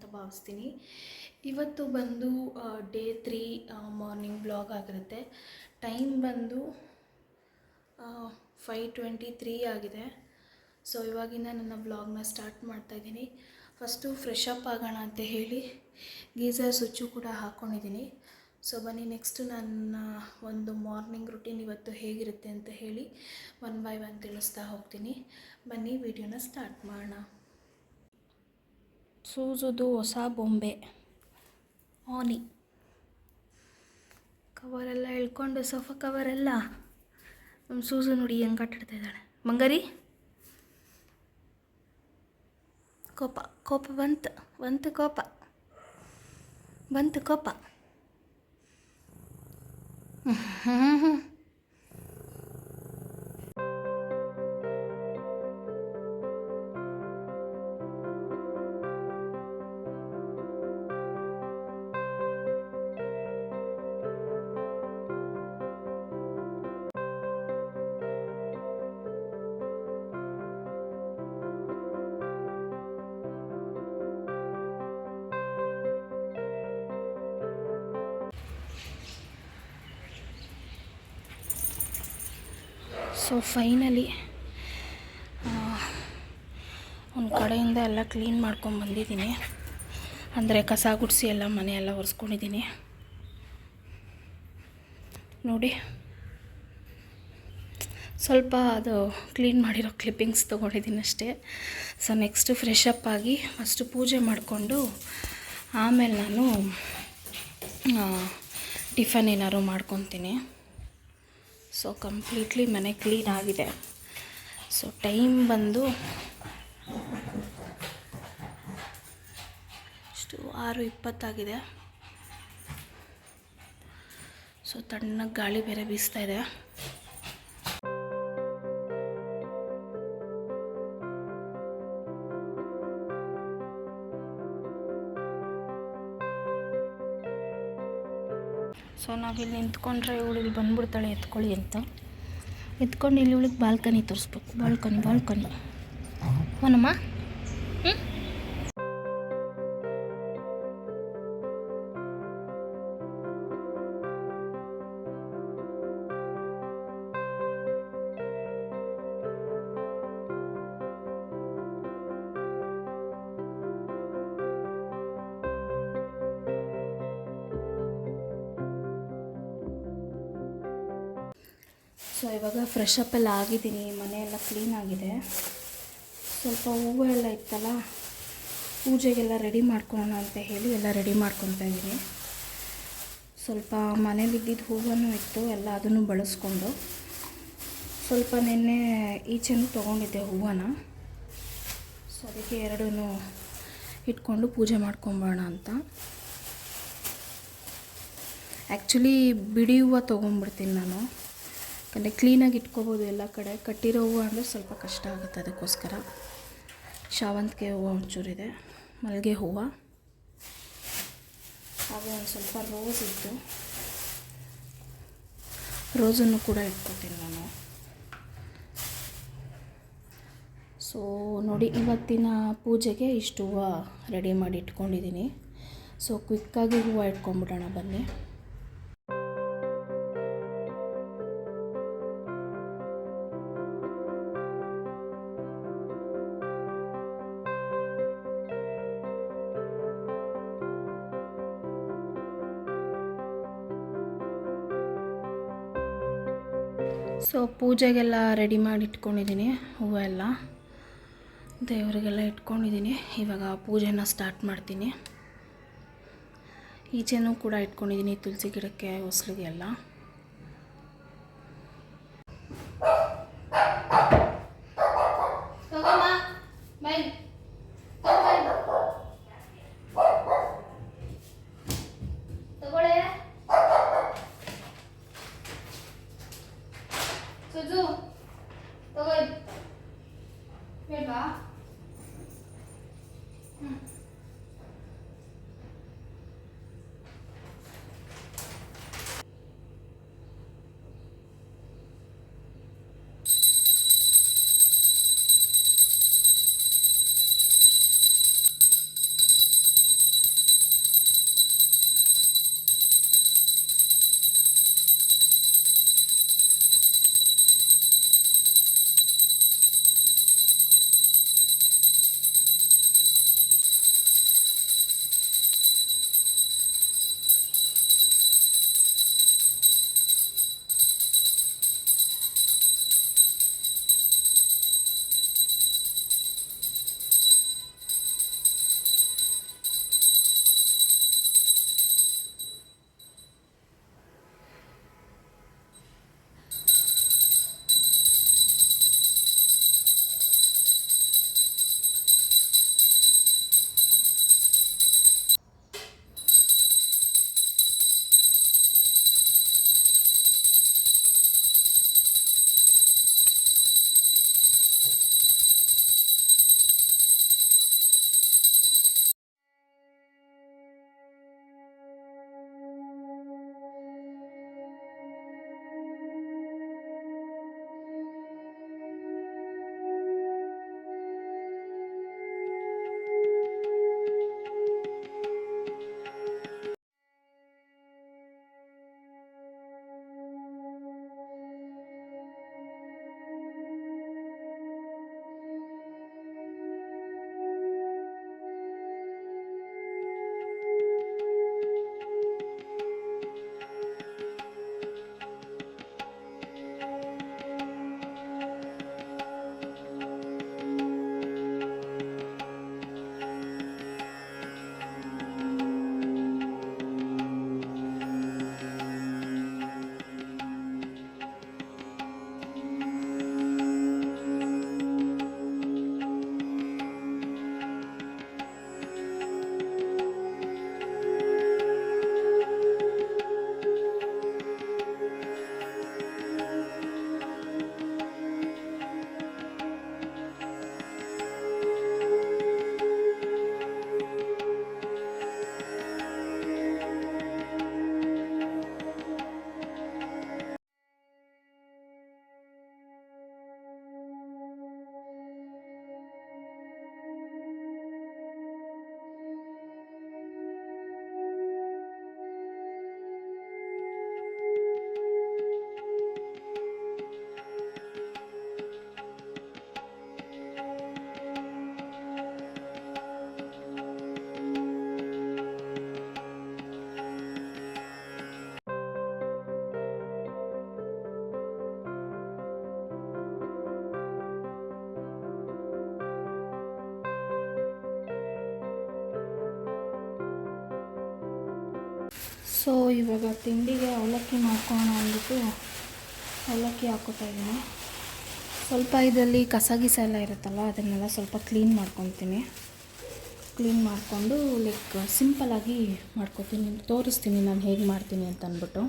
ಅಂತ ಭಾವಿಸ್ತೀನಿ. ಇವತ್ತು ಬಂದು ಡೇ ತ್ರೀ ಮಾರ್ನಿಂಗ್ ಬ್ಲಾಗ್ ಆಗಿರುತ್ತೆ. ಟೈಮ್ ಬಂದು ಫೈ ಟ್ವೆಂಟಿ ತ್ರೀ ಆಗಿದೆ. ಸೊ ಇವಾಗಿಂದ ನನ್ನ ಬ್ಲಾಗ್ನ ಸ್ಟಾರ್ಟ್ ಮಾಡ್ತಾ ಇದ್ದೀನಿ. ಫಸ್ಟು ಫ್ರೆಶ್ ಅಪ್ ಆಗೋಣ ಅಂತ ಹೇಳಿ, ಗೀಸರ್ ಸ್ವಿಚ್ಚು ಕೂಡ ಹಾಕ್ಕೊಂಡಿದ್ದೀನಿ ಸೊ ಬನ್ನಿ ನೆಕ್ಸ್ಟು ನನ್ನ ಒಂದು ಮಾರ್ನಿಂಗ್ ರುಟೀನ್ ಇವತ್ತು ಹೇಗಿರುತ್ತೆ ಅಂತ ಹೇಳಿ ಒನ್ ಬೈ ಒನ್ ತಿಳಿಸ್ತಾ ಹೋಗ್ತೀನಿ. ಬನ್ನಿ ವಿಡಿಯೋನ ಸ್ಟಾರ್ಟ್ ಮಾಡೋಣ. ಸೂಜುದು ಹೊಸ ಬೊಂಬೆ. ಆನಿ ಕವರೆಲ್ಲ ಎಳ್ಕೊಂಡು ಸೋಫಾ ಕವರೆಲ್ಲ ನಮ್ಮ ಸೂಸು ನೋಡಿ ಹೆಂಗೆ ಆಟಾಡ್ತಾ ಇದ್ದಾಳೆ. ಮಂಗರಿ? ಕೋಪ ಕೋಪ ಬಂತು ಬಂತು ಕೋಪ. ಬಂತು ಕೋಪ. ಹ್ಞೂ ಸೊ ಫೈನಲಿ ಒಂದು ಕಡೆಯಿಂದ ಎಲ್ಲ ಕ್ಲೀನ್ ಮಾಡ್ಕೊಂಡು ಬಂದಿದ್ದೀನಿ. ಅಂದರೆ ಕಸ ಗುಡಿಸಿ ಎಲ್ಲ ಮನೆ ಎಲ್ಲ ಒರೆಸ್ಕೊಂಡಿದ್ದೀನಿ. ನೋಡಿ, ಸ್ವಲ್ಪ ಅದು ಕ್ಲೀನ್ ಮಾಡಿರೋ ಕ್ಲಿಪ್ಪಿಂಗ್ಸ್ ತೊಗೊಂಡಿದ್ದೀನಿ ಅಷ್ಟೇ. ಸೊ ನೆಕ್ಸ್ಟು ಫ್ರೆಶ್ ಅಪ್ ಆಗಿ ಫಸ್ಟು ಪೂಜೆ ಮಾಡಿಕೊಂಡು ಆಮೇಲೆ ನಾನು ಟಿಫನ್ ಏನಾದ್ರು ಮಾಡ್ಕೊತೀನಿ. ಸೊ ಕಂಪ್ಲೀಟ್ಲಿ ಮನೆ ಕ್ಲೀನ್ ಆಗಿದೆ. ಸೊ ಟೈಮ್ ಬಂದು ಇಷ್ಟು ಆರು ಇಪ್ಪತ್ತಾಗಿದೆ. ಸೊ ತಣ್ಣಗೆ ಗಾಳಿ ಬೇರೆ ಬೀಸ್ತಾ ಇದೆ. ಇಲ್ಲಿ ನಿಂತ್ಕೊಂಡ್ರೆ ಇವಳು ಇಲ್ಲಿ ಬಂದ್ಬಿಡ್ತಾಳೆ ಎತ್ಕೊಳ್ಳಿ ಅಂತ. ಎತ್ಕೊಂಡು ಇಲ್ಲಿ ಇವಳಿಗೆ ಬಾಲ್ಕನಿ ತೋರಿಸ್ಬೇಕು. Balcony balcony. ಅವನಮ್ಮ ಹ್ಞೂ ಫ್ರೆಶ್ ಅಪ್ ಎಲ್ಲ ಆಗಿದ್ದೀನಿ, ಮನೆಯೆಲ್ಲ ಎಲ್ಲ ಕ್ಲೀನ್ ಆಗಿದೆ. ಸ್ವಲ್ಪ ಹೂವು ಎಲ್ಲ ಇತ್ತಲ್ಲ, ಪೂಜೆಗೆಲ್ಲ ರೆಡಿ ಮಾಡ್ಕೊಳ್ಳೋಣ ಅಂತ ಹೇಳಿ ಎಲ್ಲ ರೆಡಿ ಮಾಡ್ಕೊತಾ ಇದ್ದೀನಿ. ಸ್ವಲ್ಪ ಮನೇಲಿದ್ದಿದ್ದ ಹೂವನ್ನು ಇತ್ತು ಎಲ್ಲ ಅದನ್ನು ಬಳಸ್ಕೊಂಡು ಸ್ವಲ್ಪ ನಿನ್ನೆ ಈಚೆನೂ ತೊಗೊಂಡಿದ್ದೆ ಹೂವನ ಸೊ ಅದಕ್ಕೆ ಎರಡೂ ಇಟ್ಕೊಂಡು ಪೂಜೆ ಮಾಡ್ಕೊಂಬೋಣ ಅಂತ. ಆ್ಯಕ್ಚುಲಿ ಬಿಡಿ ಹೂವು ತೊಗೊಂಡ್ಬಿಡ್ತೀನಿ ನಾನು. ಯಾಕಂದರೆ ಕ್ಲೀನಾಗಿ ಇಟ್ಕೋಬೋದು ಎಲ್ಲ ಕಡೆ. ಕಟ್ಟಿರೋ ಹೂವು ಅಂದರೆ ಸ್ವಲ್ಪ ಕಷ್ಟ ಆಗುತ್ತೆ ಅದಕ್ಕೋಸ್ಕರ. ಶಾವಂತಿಗೆ ಹೂವು ಒಂಚೂರಿದೆ. ಮಲ್ಲಿಗೆ ಹೂವು. ಹಾಗೆ ಒಂದು ಸ್ವಲ್ಪ ರೋಸ್ ಇತ್ತು. ರೋಸನ್ನು ಕೂಡ ಇಟ್ಕೊತೀನಿ ನಾನು. ಸೊ ನೋಡಿ, ಇವತ್ತಿನ ಪೂಜೆಗೆ ಇಷ್ಟು ಹೂವು ರೆಡಿ ಮಾಡಿ ಇಟ್ಕೊಂಡಿದ್ದೀನಿ. ಸೊ ಕ್ವಿಕ್ಕಾಗಿ ಹೂವು ಇಟ್ಕೊಂಡ್ಬಿಡೋಣ ಬನ್ನಿ. ಪೂಜೆಗೆಲ್ಲ ರೆಡಿ ಮಾಡಿ ಇಟ್ಕೊಂಡಿದ್ದೀನಿ ಹೂವೆಲ್ಲ ದೇವರಿಗೆಲ್ಲ ಇಟ್ಕೊಂಡಿದ್ದೀನಿ ಇವಾಗ ಪೂಜೆನ ಸ್ಟಾರ್ಟ್ ಮಾಡ್ತೀನಿ. ಈಚೆನೂ ಕೂಡ ಇಟ್ಕೊಂಡಿದ್ದೀನಿ ತುಳಸಿ ಗಿಡಕ್ಕೆ ಹೊಸ್ಲಿಗೆ ಎಲ್ಲ. 个，嗯。ಸೊ, ಇವಾಗ ತಿಂಡಿಗೆ ಅವಲಕ್ಕಿ ಮಾಡ್ಕೋಣ ಅಂದ್ಬಿಟ್ಟು ಅವಲಕ್ಕಿ ಹಾಕೋತಾ ಇದ್ದೀನಿ. ಸ್ವಲ್ಪ ಇದರಲ್ಲಿ ಕಸ ಗಿಸ ಎಲ್ಲ ಇರುತ್ತಲ್ಲ, ಅದನ್ನೆಲ್ಲ ಸ್ವಲ್ಪ ಕ್ಲೀನ್ ಮಾಡ್ಕೊತೀನಿ. ಕ್ಲೀನ್ ಮಾಡಿಕೊಂಡು, ಲೈಕ್ ಸಿಂಪಲಾಗಿ ಮಾಡ್ಕೊತೀನಿ, ತೋರಿಸ್ತೀನಿ ನಾನು ಹೇಗೆ ಮಾಡ್ತೀನಿ ಅಂತ ಅಂದ್ಬಿಟ್ಟು.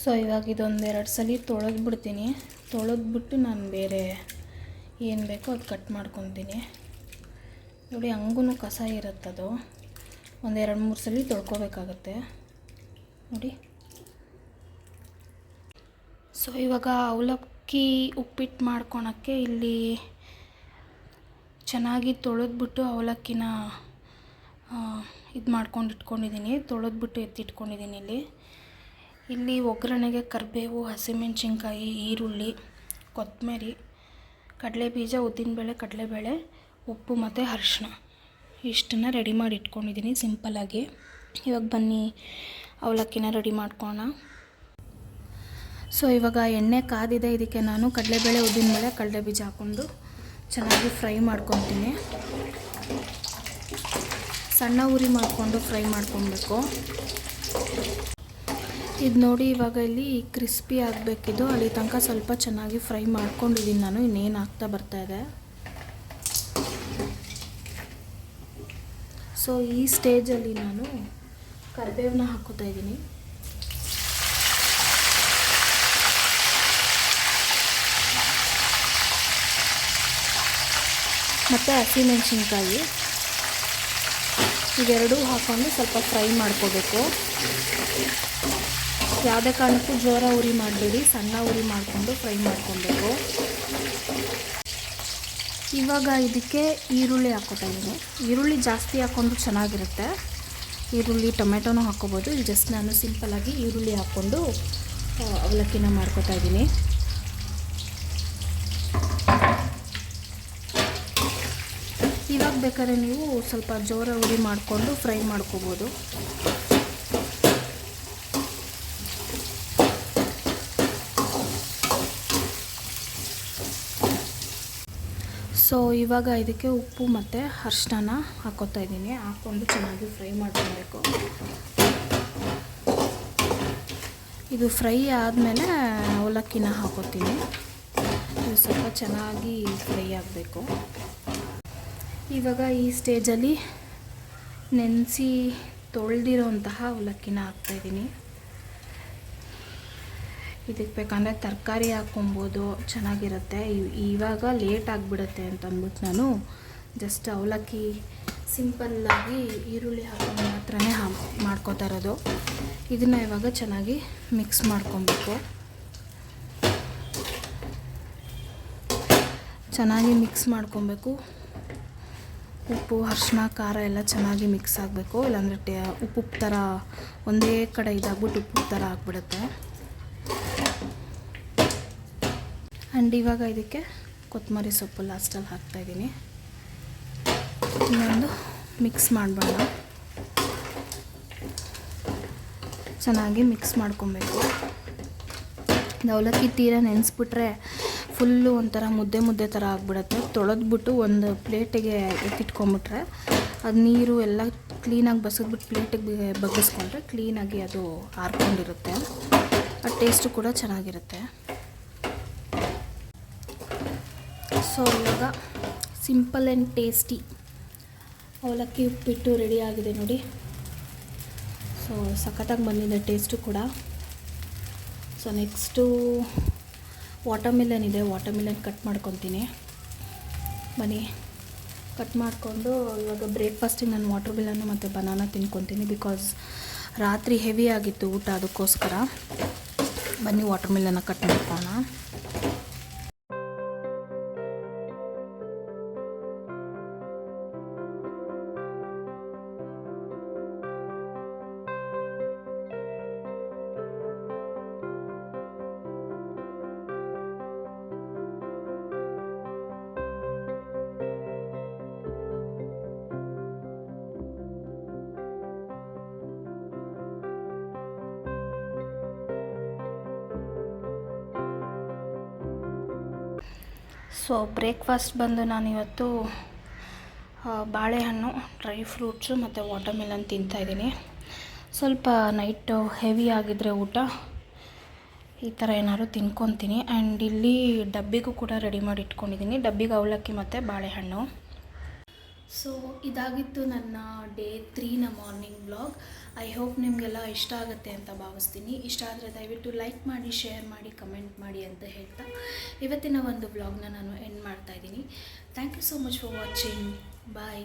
ಸೊ ಇವಾಗ ಇದೊಂದೆರಡು ಸಲ ತೊಳೆದ್ಬಿಡ್ತೀನಿ. ತೊಳೆದ್ಬಿಟ್ಟು ನಾನು ಬೇರೆ ಏನು ಬೇಕೋ ಅದು ಕಟ್ ಮಾಡ್ಕೊತೀನಿ. ನೋಡಿ ಹಂಗೂ ಕಸ ಇರುತ್ತದು. ಒಂದೆರಡು ಮೂರು ಸಲ ತೊಳ್ಕೊಬೇಕಾಗತ್ತೆ. ನೋಡಿ. ಸೊ ಇವಾಗ ಅವಲಕ್ಕಿ ಉಪ್ಪಿಟ್ಟು ಮಾಡ್ಕೊಳಕ್ಕೆ ಇಲ್ಲಿ ಚೆನ್ನಾಗಿ ತೊಳೆದ್ಬಿಟ್ಟು ಅವಲಕ್ಕಿನ ಇದು ಮಾಡ್ಕೊಂಡು ಇಟ್ಕೊಂಡಿದ್ದೀನಿ ತೊಳೆದ್ಬಿಟ್ಟು ಎತ್ತಿಟ್ಕೊಂಡಿದ್ದೀನಿ ಇಲ್ಲಿ. ಇಲ್ಲಿ ಒಗ್ಗರಣೆಗೆ ಕರಿಬೇವು, ಹಸಿಮೆಣಸಿನ್ಕಾಯಿ, ಈರುಳ್ಳಿ, ಕೊತ್ತಂಬರಿ, ಕಡಲೆಬೀಜ, ಉದ್ದಿನಬೇಳೆ, ಕಡಲೆಬೇಳೆ, ಉಪ್ಪು ಮತ್ತು ಅರಿಶಿಣ. ಇಷ್ಟನ್ನು ರೆಡಿ ಮಾಡಿ ಇಟ್ಕೊಂಡಿದ್ದೀನಿ ಸಿಂಪಲ್ಲಾಗಿ ಇವಾಗ ಬನ್ನಿ, ಅವಲಕ್ಕಿನ ರೆಡಿ ಮಾಡ್ಕೋಣ ಸೊ ಇವಾಗ ಎಣ್ಣೆ ಕಾದಿದೆ, ಇದಕ್ಕೆ ನಾನು ಕಡಲೆಬೇಳೆ, ಉದ್ದಿನಬೇಳೆ, ಕಡಲೆಬೀಜ ಹಾಕ್ಕೊಂಡು ಚೆನ್ನಾಗಿ ಫ್ರೈ ಮಾಡ್ಕೊತೀನಿ. ಸಣ್ಣ ಉರಿ ಮಾಡಿಕೊಂಡು ಫ್ರೈ ಮಾಡ್ಕೊಬೇಕು. ಇದು ನೋಡಿ ಇವಾಗ ಇಲ್ಲಿ ಕ್ರಿಸ್ಪಿ ಆಗಬೇಕಿದು. ಅಲ್ಲಿ ತನಕ ಸ್ವಲ್ಪ ಚೆನ್ನಾಗಿ ಫ್ರೈ ಮಾಡ್ಕೊಂಡಿದ್ದೀನಿ ನಾನು. ಇನ್ನೇನು ಆಗ್ತಾ ಬರ್ತಾ ಇದೆ. ಸೊ ಈ ಸ್ಟೇಜಲ್ಲಿ ನಾನು ಕರಿಬೇವನ್ನ ಹಾಕೋತಾ ಇದ್ದೀನಿ ಮತ್ತು ಹಸಿಮೆಣಸಿನ್ಕಾಯಿ. ಇವೆರಡೂ ಹಾಕೊಂಡು ಸ್ವಲ್ಪ ಫ್ರೈ ಮಾಡ್ಕೋಬೇಕು. ಯಾವುದೇ ಕಾರಣಕ್ಕೂ ಜೋರ ಉರಿ ಮಾಡಬೇಡಿ, ಸಣ್ಣ ಉರಿ ಮಾಡಿಕೊಂಡು ಫ್ರೈ ಮಾಡ್ಕೊಬೇಕು. ಇವಾಗ ಇದಕ್ಕೆ ಈರುಳ್ಳಿ ಹಾಕೋತಾ ಇದ್ದೀನಿ. ಈರುಳ್ಳಿ ಜಾಸ್ತಿ ಹಾಕ್ಕೊಂಡು ಚೆನ್ನಾಗಿರುತ್ತೆ. ಈರುಳ್ಳಿ ಟೊಮೆಟೊನೂ ಹಾಕ್ಕೋಬೋದು. ಇಲ್ಲಿ ಜಸ್ಟ್ ನಾನು ಸಿಂಪಲ್ಲಾಗಿ ಈರುಳ್ಳಿ ಹಾಕ್ಕೊಂಡು ಅವಲಕ್ಕಿನ ಮಾಡ್ಕೋತಾ ಇದ್ದೀನಿ. ಇವಾಗ ಬೇಕಾದ್ರೆ ನೀವು ಸ್ವಲ್ಪ ಜೋರ ಉರಿ ಮಾಡಿಕೊಂಡು ಫ್ರೈ ಮಾಡ್ಕೋಬೋದು. ಸೊ ಇವಾಗ ಇದಕ್ಕೆ ಉಪ್ಪು ಮತ್ತು ಅರ್ಶಿನ ಹಾಕೋತಾ ಇದ್ದೀನಿ. ಹಾಕ್ಕೊಂಡು ಚೆನ್ನಾಗಿ ಫ್ರೈ ಮಾಡ್ಕೊಬೇಕು. ಇದು ಫ್ರೈ ಆದಮೇಲೆ ಅವಲಕ್ಕಿನ ಹಾಕೋತೀನಿ. ಇದು ಸ್ವಲ್ಪ ಚೆನ್ನಾಗಿ ಫ್ರೈ ಆಗಬೇಕು. ಇವಾಗ ಈ ಸ್ಟೇಜಲ್ಲಿ ನೆನೆಸಿ ತೊಳೆದಿರೋಂತಹ ಅವಲಕ್ಕಿನ ಹಾಕ್ತಾಯಿದ್ದೀನಿ ಇದಕ್ಕೆ ಬೇಕಂದರೆ ತರಕಾರಿ ಹಾಕ್ಕೊಬೋದು, ಚೆನ್ನಾಗಿರುತ್ತೆ. ಇವ್- ಇವಾಗ ಲೇಟ್ ಆಗಿಬಿಡುತ್ತೆ ಅಂತಂದ್ಬಿಟ್ಟು ನಾನು ಜಸ್ಟ್ ಅವಲಕ್ಕಿ ಸಿಂಪಲ್ಲಾಗಿ ಈರುಳ್ಳಿ ಹಾಕೊಂಡು ಮಾತ್ರನೇ ಹಾ, ಮಾಡ್ಕೋತಾ ಇರೋದು. ಇದನ್ನು ಇವಾಗ ಚೆನ್ನಾಗಿ ಮಿಕ್ಸ್ ಮಾಡ್ಕೊಬೇಕು. ಚೆನ್ನಾಗಿ ಮಿಕ್ಸ್ ಮಾಡ್ಕೊಬೇಕು. ಉಪ್ಪು ಅರ್ಶಿನ ಖಾರ ಎಲ್ಲ ಚೆನ್ನಾಗಿ ಮಿಕ್ಸ್ ಆಗಬೇಕು. ಇಲ್ಲಾಂದರೆ ಟೇ ಉಪ್ಪು ಥರ ಒಂದೇ ಕಡೆ ಇದಾಗ್ಬಿಟ್ಟು ಉಪ್ಪು ಥರ ಆಗಿಬಿಡುತ್ತೆ. ಆ್ಯಂಡ್ ಇವಾಗ ಇದಕ್ಕೆ ಕೊತ್ತಂಬರಿ ಸೊಪ್ಪು ಲಾಸ್ಟಲ್ಲಿ ಹಾಕ್ತಾಯಿದ್ದೀನಿ ಇನ್ನೊಂದು ಮಿಕ್ಸ್ ಮಾಡಬೇಡ ಚೆನ್ನಾಗಿ ಮಿಕ್ಸ್ ಮಾಡ್ಕೊಬೇಕು. ಅವಲಕ್ಕಿ ತೀರ ನೆನೆಸ್ಬಿಟ್ರೆ ಫುಲ್ಲು ಒಂಥರ ಮುದ್ದೆ ಮುದ್ದೆ ಥರ ಆಗಿಬಿಡುತ್ತೆ. ತೊಳೆದ್ಬಿಟ್ಟು ಒಂದು ಪ್ಲೇಟಿಗೆ ಎತ್ತಿಟ್ಕೊಂಬಿಟ್ರೆ ಅದು ನೀರು ಎಲ್ಲ ಕ್ಲೀನಾಗಿ ಬಸಿದ್ಬಿಟ್ಟು ಪ್ಲೇಟಿಗೆ ಬಗ್ಗಿಸ್ಕೊಂಡ್ರೆ ಕ್ಲೀನಾಗಿ ಅದು ಆರ್ಕೊಂಡಿರುತ್ತೆ. ಆ ಟೇಸ್ಟು ಕೂಡ ಚೆನ್ನಾಗಿರುತ್ತೆ. ಸೊ ಇವಾಗ ಸಿಂಪಲ್ ಆ್ಯಂಡ್ ಟೇಸ್ಟಿ. ಅವಲಕ್ಕಿ ಉಪ್ಪಿಟ್ಟು ರೆಡಿ ಆಗಿದೆ ನೋಡಿ. ಸೊ ಸಖತ್ತಾಗಿ ಬಂದಿದೆ ಟೇಸ್ಟು ಕೂಡ. ಸೊ ನೆಕ್ಸ್ಟು ವಾಟರ್ಮಿಲನ್ ಇದೆ. ವಾಟರ್ಮಿಲನ್ ಕಟ್ ಮಾಡ್ಕೊತೀನಿ. ಬನ್ನಿ. ಕಟ್ ಮಾಡಿಕೊಂಡು ಇವಾಗ ಬ್ರೇಕ್ಫಾಸ್ಟಿಗೆ ನಾನು ವಾಟರ್ ಮಿಲನ್ನು ಮತ್ತು ಬನಾನ ತಿನ್ಕೊತೀನಿ ಬಿಕಾಸ್ ರಾತ್ರಿ ಹೆವಿ ಆಗಿತ್ತು ಊಟ ಅದಕ್ಕೋಸ್ಕರ. ಬನ್ನಿ ವಾಟರ್ ಮಿಲನ್ನ ಕಟ್ ಮಾಡ್ಕೊಳ್ಳೋಣ. ಸೊ ಬ್ರೇಕ್ಫಾಸ್ಟ್ ಬಂದು ನಾನು ಇವತ್ತು ಬಾಳೆಹಣ್ಣು, ಡ್ರೈ ಫ್ರೂಟ್ಸು ಮತ್ತು ವಾಟರ್ ತಿಂತಾ ತಿಂತಾಯಿದ್ದೀನಿ ಸ್ವಲ್ಪ ನೈಟು ಹೆವಿ ಆಗಿದ್ದರೆ ಊಟ, ಈ ಥರ ಏನಾದ್ರು ತಿನ್ಕೊತೀನಿ. ಆ್ಯಂಡ್ ಇಲ್ಲಿ ಡಬ್ಬಿಗೂ ಕೂಡ ರೆಡಿ ಮಾಡಿ ಇಟ್ಕೊಂಡಿದ್ದೀನಿ ಡಬ್ಬಿಗೆ ಅವಲಕ್ಕಿ ಮತ್ತು ಬಾಳೆಹಣ್ಣು. ಸೊ ಇದಾಗಿತ್ತು ನನ್ನ ಡೇ ತ್ರೀನ ಮಾರ್ನಿಂಗ್ ಬ್ಲಾಗ್ ಐ ಹೋಪ್ ನಿಮಗೆಲ್ಲ ಇಷ್ಟ ಆಗುತ್ತೆ ಅಂತ ಭಾವಿಸ್ತೀನಿ. ಇಷ್ಟ ಆದರೆ ದಯವಿಟ್ಟು ಲೈಕ್ ಮಾಡಿ ಶೇರ್ ಮಾಡಿ ಕಮೆಂಟ್ ಮಾಡಿ ಅಂತ ಹೇಳ್ತಾ ಇವತ್ತಿನ ಒಂದು ಬ್ಲಾಗ್ನ ನಾನು ಎಂಡ್ ಮಾಡ್ತಾ ಇದ್ದೀನಿ. Thank you so much for watching bye